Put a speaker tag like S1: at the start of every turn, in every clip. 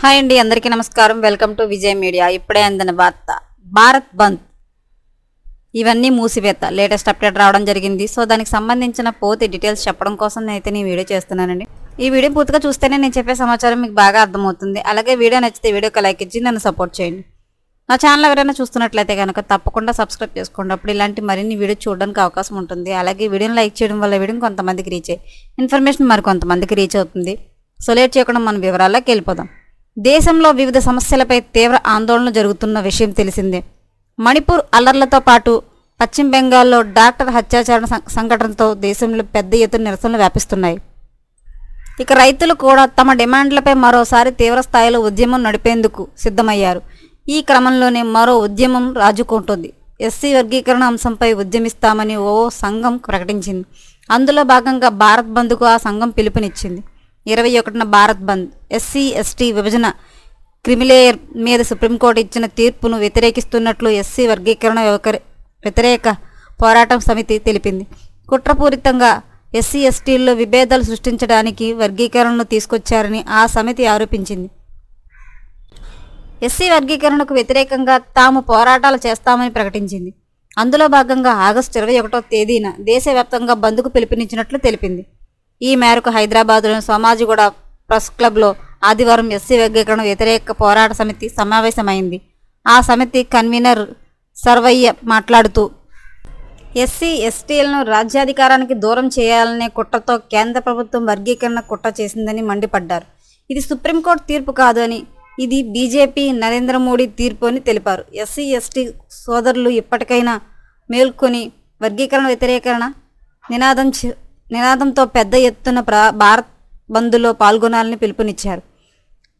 S1: Hi అండి అందరికీ నమస్కారం. Welcome to Vijay media. ఇప్పుడే అందిన వార్త భారత్ బంద్. ఇవన్నీ మూసివేత. లేటెస్ట్ అప్డేట్ రావడం జరిగింది. సో దానికి సంబంధించిన పూర్తి డీటెయిల్స్ చెప్పడం కోసం నేనైతే నేను వీడియో చేస్తున్నానండి. ఈ వీడియో పూర్తిగా చూస్తేనే నేను చెప్పే సమాచారం మీకు బాగా అర్థమవుతుంది. అలాగే వీడియో నచ్చితే వీడియోకి లైక్ ఇచ్చి నన్ను సపోర్ట్ చేయండి. నా ఛానల్ ఎవరైనా చూస్తున్నట్లయితే కనుక తప్పకుండా సబ్స్క్రైబ్ చేసుకోండి. అప్పుడు ఇలాంటి మరిన్ని వీడియో చూడడానికి అవకాశం ఉంటుంది. అలాగే వీడియోని లైక్ చేయడం వల్ల వీడియో కొంతమందికి రీచ్ అయ్యి ఇన్ఫర్మేషన్ మరి కొంతమందికి రీచ్ అవుతుంది. సో లేట్ చేయకుండా మన వివరాల్లోకి వెళ్ళిపోదాం. దేశంలో వివిధ సమస్యలపై తీవ్ర ఆందోళన జరుగుతున్న విషయం తెలిసిందే. మణిపూర్ అల్లర్లతో పాటు పశ్చిమ బెంగాల్లో డాక్టర్ హత్యాచరణ సంఘటనతో దేశంలో పెద్ద ఎత్తున నిరసనలు వ్యాపిస్తున్నాయి. ఇక రైతులు కూడా తమ డిమాండ్లపై మరోసారి తీవ్ర స్థాయిలో ఉద్యమం నడిపేందుకు సిద్ధమయ్యారు. ఈ క్రమంలోనే మరో ఉద్యమం రాజుకుంటుంది. ఎస్సీ వర్గీకరణ అంశంపై ఉద్యమిస్తామని ఓ సంఘం ప్రకటించింది. అందులో భాగంగా భారత్ బంద్కు ఆ సంఘం పిలుపునిచ్చింది. ఇరవై ఒకటిన భారత్ బంద్. ఎస్సీ ఎస్టీ విభజన క్రిమిలేయర్ మీద సుప్రీంకోర్టు ఇచ్చిన తీర్పును వ్యతిరేకిస్తున్నట్లు ఎస్సీ వర్గీకరణ వ్యవకరి- వ్యతిరేక పోరాటం సమితి తెలిపింది. కుట్రపూరితంగా ఎస్సీ ఎస్టీల్లో విభేదాలు సృష్టించడానికి వర్గీకరణను తీసుకొచ్చారని ఆ సమితి ఆరోపించింది. ఎస్సీ వర్గీకరణకు వ్యతిరేకంగా తాము పోరాటాలు చేస్తామని ప్రకటించింది. అందులో భాగంగా ఆగస్టు ఇరవై ఒకటో తేదీన దేశవ్యాప్తంగా బంద్కు పిలుపునిచ్చినట్లు తెలిపింది. ఈ మేరకు హైదరాబాద్లోని సోమాజిగూడ ప్రెస్ క్లబ్లో ఆదివారం ఎస్సీ వర్గీకరణ వ్యతిరేక పోరాట సమితి సమావేశమైంది. ఆ సమితి కన్వీనర్ సర్వయ్య మాట్లాడుతూ ఎస్సీ ఎస్టీలను రాజ్యాధికారానికి దూరం చేయాలనే కుట్రతో కేంద్ర ప్రభుత్వం వర్గీకరణ కుట్ర చేసిందని మండిపడ్డారు. ఇది సుప్రీంకోర్టు తీర్పు కాదు అని ఇది బీజేపీ నరేంద్ర మోడీ తీర్పు అని తెలిపారు. ఎస్సీ ఎస్టీ సోదరులు ఇప్పటికైనా మేల్కొని వర్గీకరణ వ్యతిరేకరణ నినాదం నినాదంతో పెద్ద ఎత్తున ప్రా భారత్ బంద్లో పాల్గొనాలని పిలుపునిచ్చారు.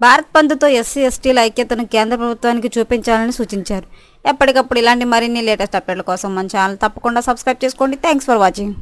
S1: భారత్ బంద్తో ఎస్సీ ఎస్టీల ఐక్యతను కేంద్ర ప్రభుత్వానికి చూపించాలని సూచించారు. ఎప్పటికప్పుడు ఇలాంటి మరిన్ని లేటెస్ట్ అప్డేట్ల కోసం మన ఛానల్ తప్పకుండా సబ్స్క్రైబ్ చేసుకోండి. Thanks for watching.